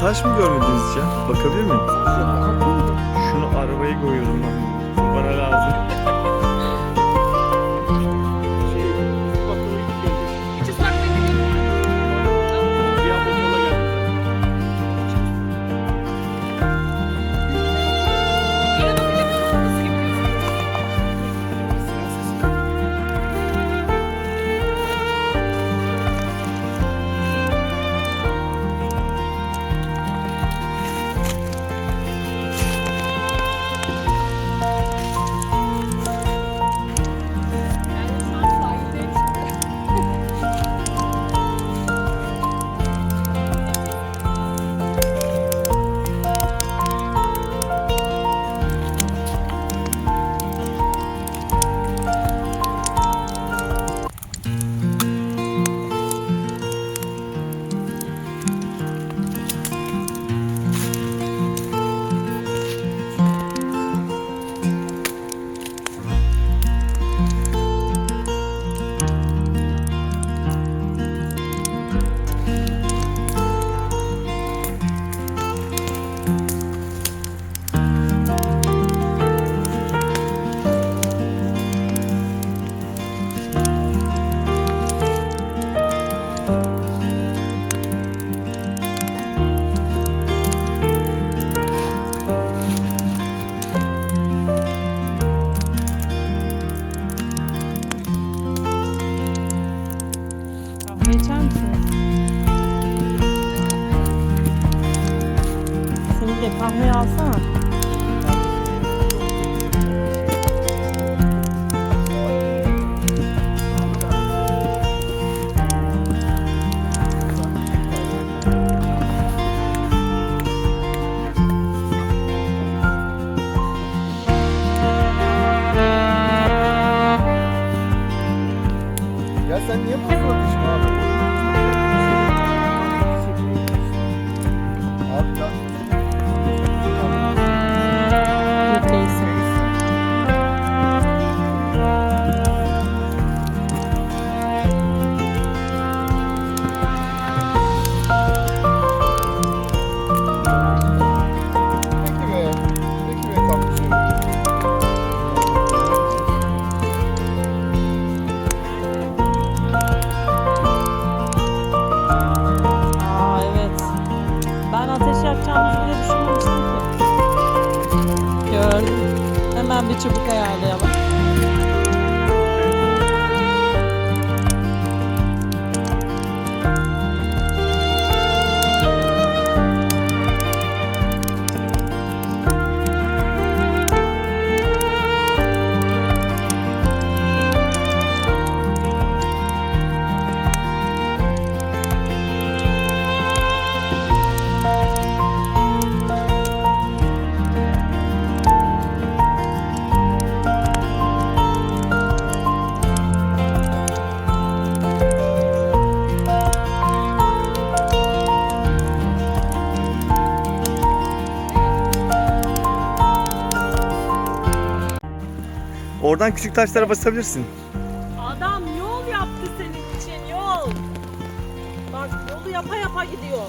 Taş mı görmediniz ya? Bakabilir miyim? Kahve içer misin? Seni de kahve alsana. önemli dela. Oradan küçük taşlara basabilirsin. Adam yol yaptı senin için yol. Bak yolu yapa yapa gidiyor.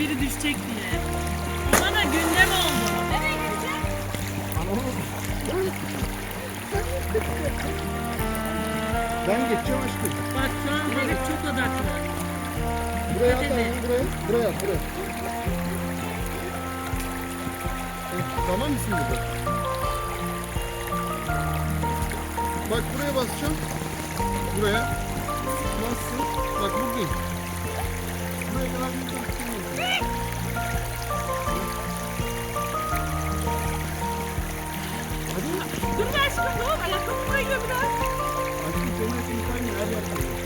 Biri düşecek diye. Bana gündem oldu. Nereye gidecek? Ben geçeceğim aşkım. Bak şu an Haluk çok odaklı. Buraya at buraya. Buraya buraya. Tamam mısın burada? Bak buraya basacağım. Buraya. Bassın. Bak buradayım. Buraya kadar gideceğim. Dur be aşkım ne oldu? Ayakkabı kayıyor biraz. Aşkım senin için kaynıyor. Her yer kaynıyor.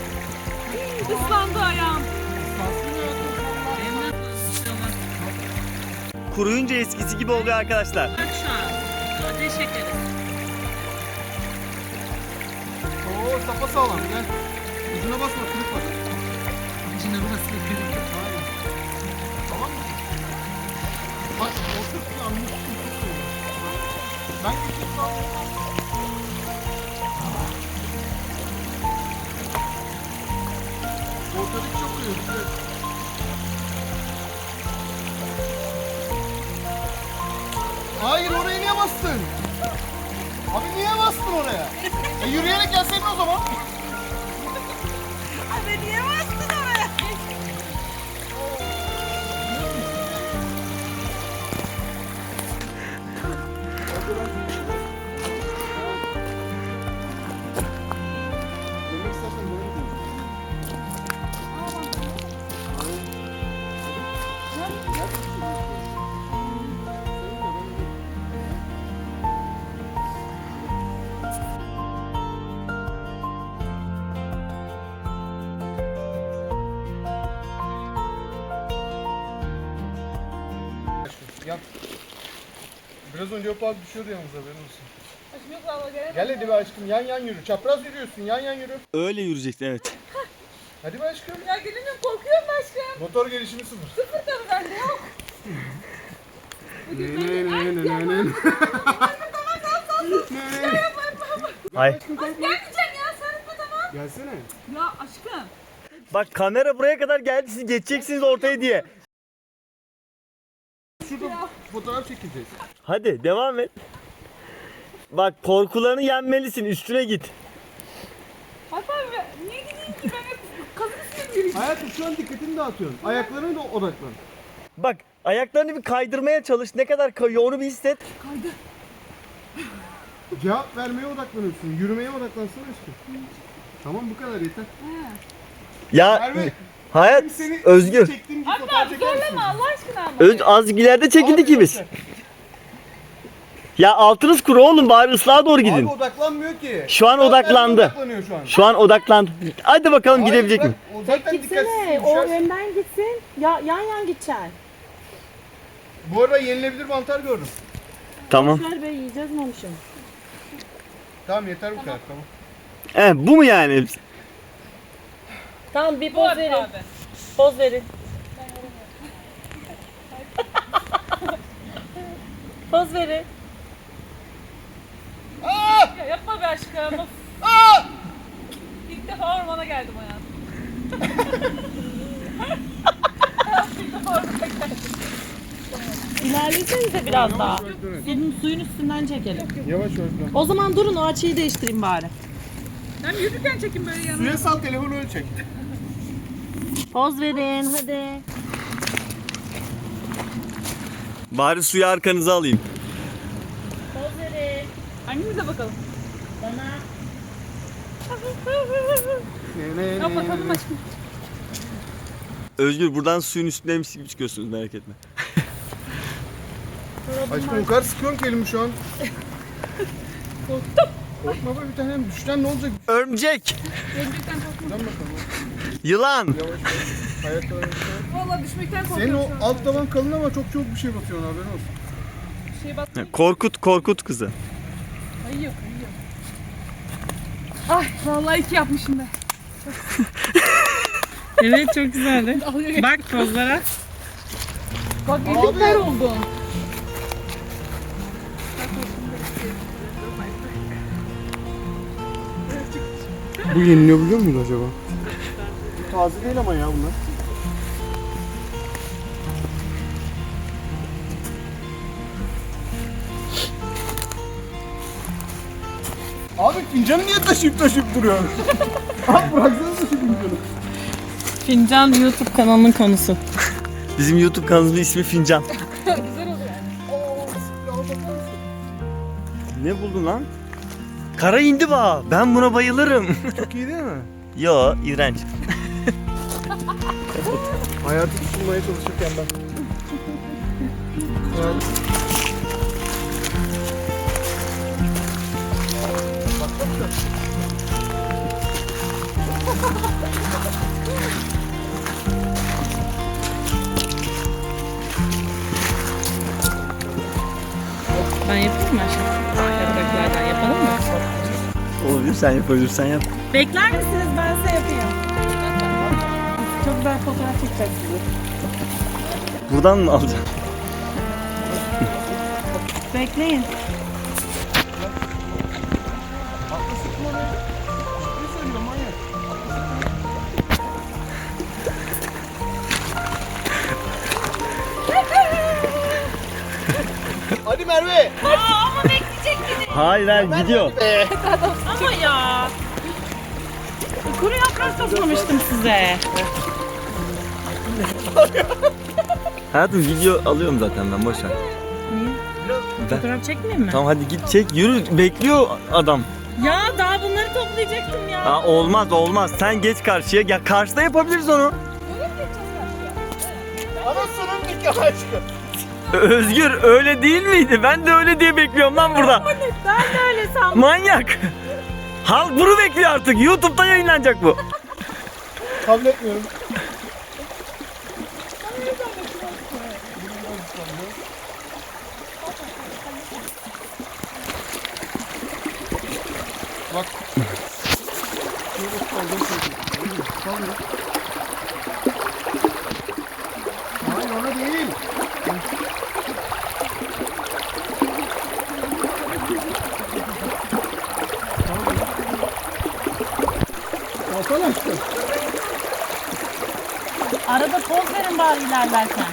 Kuruyunca eskisi gibi oluyor arkadaşlar. Bak şu an. Ateş yakarız. Oo sapa sağlam. Gel. Ucuna basma kırık var. İçine burası kırık. Aynen. Tamam mı? Bak otur ki anlıyorsun. Ben geçeyim sağ Ortadaki çok kıyıyor. Hayır oraya niye bastın? Abi niye bastın oraya? E yürüyerek gelseydin o zaman. Biraz önce o park düşüyordu yalnız haberin olsun. Aşkım yok valla gelemem. Gel hadi be aşkım yan yan yürü. Çapraz yürüyorsun yan yan yürü. Öyle yürüyecektin evet. Hadi be aşkım. Ya gelemiyorum korkuyorum aşkım. Motor gelişimi sıfır. Sıfır tabii bende yok. Hay. Gelmeyeceksin ya sarılma tamam. Gelsene. Ya aşkım. Bak kamera buraya kadar geldi siz geçeceksiniz ortaya diye. Şurada fotoğraf çekeceğiz. Hadi devam et. Bak korkularını yenmelisin üstüne git. Hatta ben niye gideyim ki ben hep kazık üstüne yürüyeyim. Hayatım şu an dikkatini dağıtıyorsun. Ayaklarına da odaklan. Bak ayaklarını bir kaydırmaya çalış. Ne kadar kayıyor onu bir hisset. Kaydı. Cevap vermeye odaklanıyorsun. Yürümeye odaklansana aşkım. Tamam bu kadar yeter. Ya Merve, hayat seni Özgür. çektiğim gibi Hatta fotoğraf çeker misin? zorlama Allah aşkına ama. Öz, az ileride çekildik ki biz. Ya altınız kuru oğlum bari ıslağa doğru Abi gidin. odaklanmıyor ki. Şu an odaklandı. Odaklanıyor şu an. Şu an odaklandı. Hadi bakalım Hayır, gidebilecek bırak, mi? O zaten Gitsene. dikkatsiz O düşersin. önden gitsin. Ya yan yan gideceksin. Bu arada yenilebilir mantar gördüm. Tamam. Ver be yiyeceğiz mi olmuşum? Tamam yeter bu kadar tamam. He, bu mu yani? Tamam bir poz verin. abi. Poz verin. poz verin. Ya yapma be aşkım. Of. İlk defa ormana geldim hayatım. İlk defa ormana geldim. İlerlesenize biraz daha. Senin suyun üstünden çekelim. Yavaş yavaş. O zaman durun o açıyı değiştireyim bari. Ben yürürken çekin böyle yanına. Suya sal telefonu öyle çek. Poz verin hadi. Bari suyu arkanıza alayım. Poz verin. Hangimize bakalım? Bana. Yap bakalım aşkım. Özgür buradan suyun üstündeymiş gibi çıkıyorsunuz merak etme. Aşkım o kadar sıkıyorum ki elimi şu an. Korktum. Korkma be bir tanem düşten ne olacak? Örümcek, Örümcekten korkma. Dön bakalım. Yılan. Valla düşmekten Senin korkuyorum o şu an. alt taban kalın ama çok çok bir şey batıyor haberin olsun. Şey bak. Korkut, korkut kızı. Kayıyor kayıyor. Ay vallahi iki yapmışım ben. Evet çok güzeldi. Bak pozlara. Bak ter oldu. Bu yeniliyor biliyor muyuz acaba? Taze değil ama ya bunlar. Abi fincanı niye taşıyıp taşıyıp duruyorsun? Abi bıraksana şu fincanı. Fincan YouTube kanalının konusu. Bizim YouTube kanalımızın ismi Fincan. Ne buldun lan? Kara indiba. Ben buna bayılırım. Çok iyi değil mi? Yo, iğrenç. Hayatı tutunmaya çalışırken ben. Yani... Ben yapayım mı aşkım? Yapraklardan yapalım mı? Olabilir sen yapabilirsen yap. Bekler misiniz? ben fotoğraf çekeceğim sizi. Buradan mı alacağım? Bekleyin. Hadi Merve. Aa, ama bekleyecektin. Hayır hayır gidiyor. Ama ya. Kuru yaprak toplamıştım size. Hayatım video alıyorum zaten ben boş ver. Niye? Ben- Fotoğraf çekmeyeyim mi? Tamam hadi git çek yürü bekliyor adam. Ya daha bunları toplayacaktım ya. Aa, olmaz olmaz sen geç karşıya ya karşıda yapabiliriz onu. Anasının nikahı aşkım. Özgür öyle değil miydi? Ben de öyle diye bekliyorum lan burada. Ben de öyle sandım. Manyak. Halk bunu bekliyor artık. YouTube'da yayınlanacak bu. Kabul etmiyorum. Bak. Şöyle kaldım çocuk. Kalıyor. Hayır ona değil. Alsana aşkım. Arada poz verin bari ilerlerken.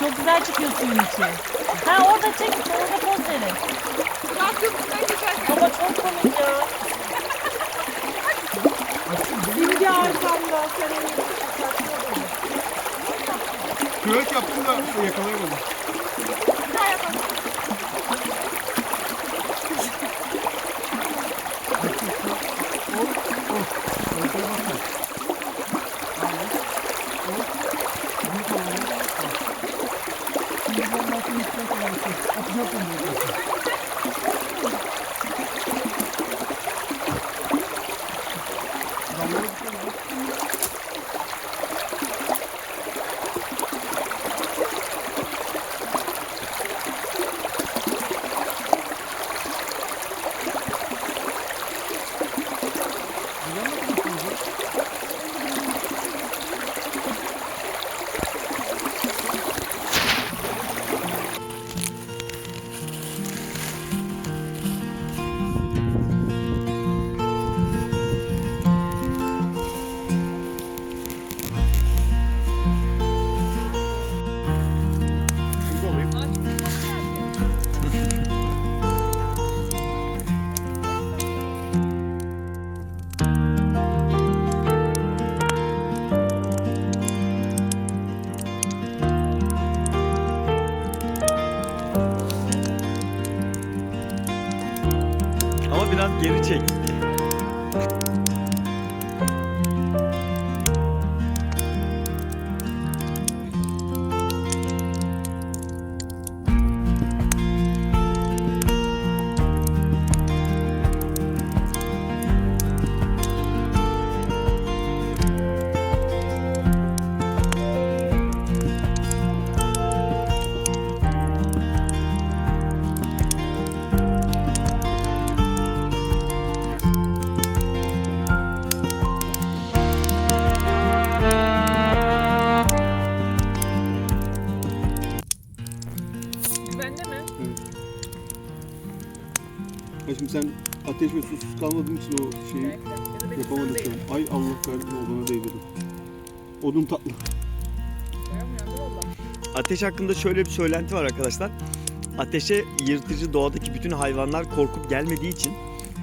Çok güzel çıkıyor suyun içi. Ha orada çek, orada poz verin. Baba çok komik ya. Simge arkamda senin. Kürek yaptım da yakalayamadım. Ama biraz geri çek. Sen ateş ve susuz kalmadığın için o şeyi Evet. Ya da benim yapamadın üstümde sen. değil. Ay Allah kahretsin odana değdirdim. Odun tatlı. Ateş hakkında şöyle bir söylenti var arkadaşlar. Ateşe yırtıcı doğadaki bütün hayvanlar korkup gelmediği için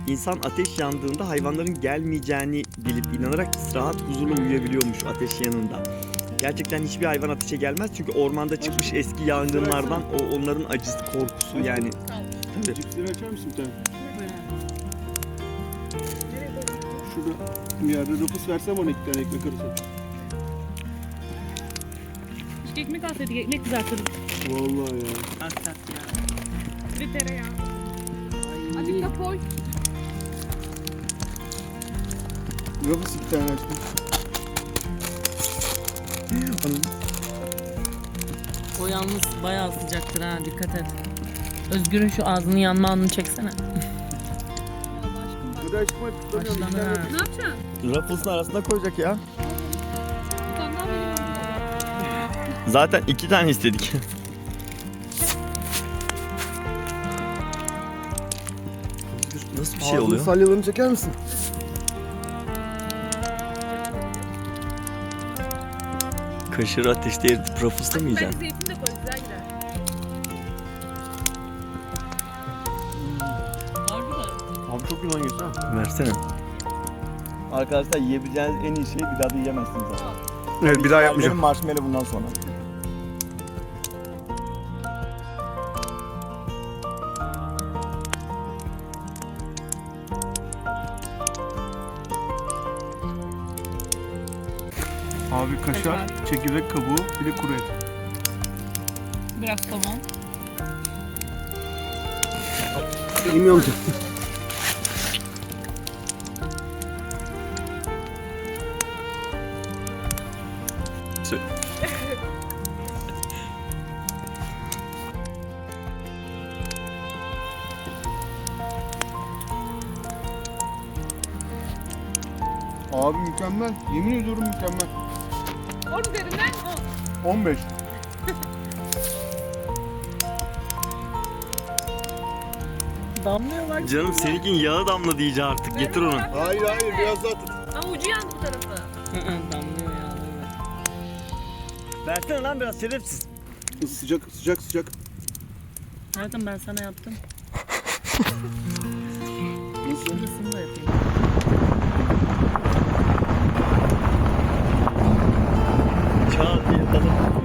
insan ateş yandığında hayvanların gelmeyeceğini bilip inanarak rahat huzurla uyuyabiliyormuş ateş yanında. Gerçekten hiçbir hayvan ateşe gelmez çünkü ormanda çıkmış eski yangınlardan o onların acısı korkusu yani. Tabii. Cipsleri açar mısın bir tane? Şurada bir yerde rıfız versem bana iki tane ekmek arası. Keşke ekmek alsaydık, ekmek kızartırdık. Vallahi ya. Bir tereyağı. Azıcık da koy. Rıfız iki tane açtım. O yalnız bayağı sıcaktır ha, dikkat et. Özgür'ün şu ağzının yanma anını çeksene. Tutamıyorum. iki Başlanır ha. Ne yapacaksın? Ruffles'ın arasına koyacak ya. Zaten iki tane istedik. Nasıl bir şey Ağzının oluyor? salyalarını çeker misin? Kaşarı ateşte eridi. Profusla mı yiyeceksin? Bence zeytin de koy güzel gider. Hmm. Abi çok yılan geçti ha. Versene. Arkadaşlar yiyebileceğiniz en iyi şey bir daha da yiyemezsiniz. abi. Evet bir daha yapmayacağım. Marshmallow bundan sonra. Abi kaşar, çekirdek kabuğu, bir de kuru et. Biraz somon. Bilmiyorum ki. Abi mükemmel. Yemin ediyorum mükemmel. Onun üzerinden 10. 15. Damlıyor bak. Canım seninkinin yağı damladı iyice artık. Getir onu. Hayır hayır biraz daha tut. Ama ucu yandı bu tarafı. Damlıyor ya. Versene lan biraz şerefsiz. Sıcak sıcak sıcak. Hayatım ben sana yaptım. Nasıl? Şurasını da yapayım. 再见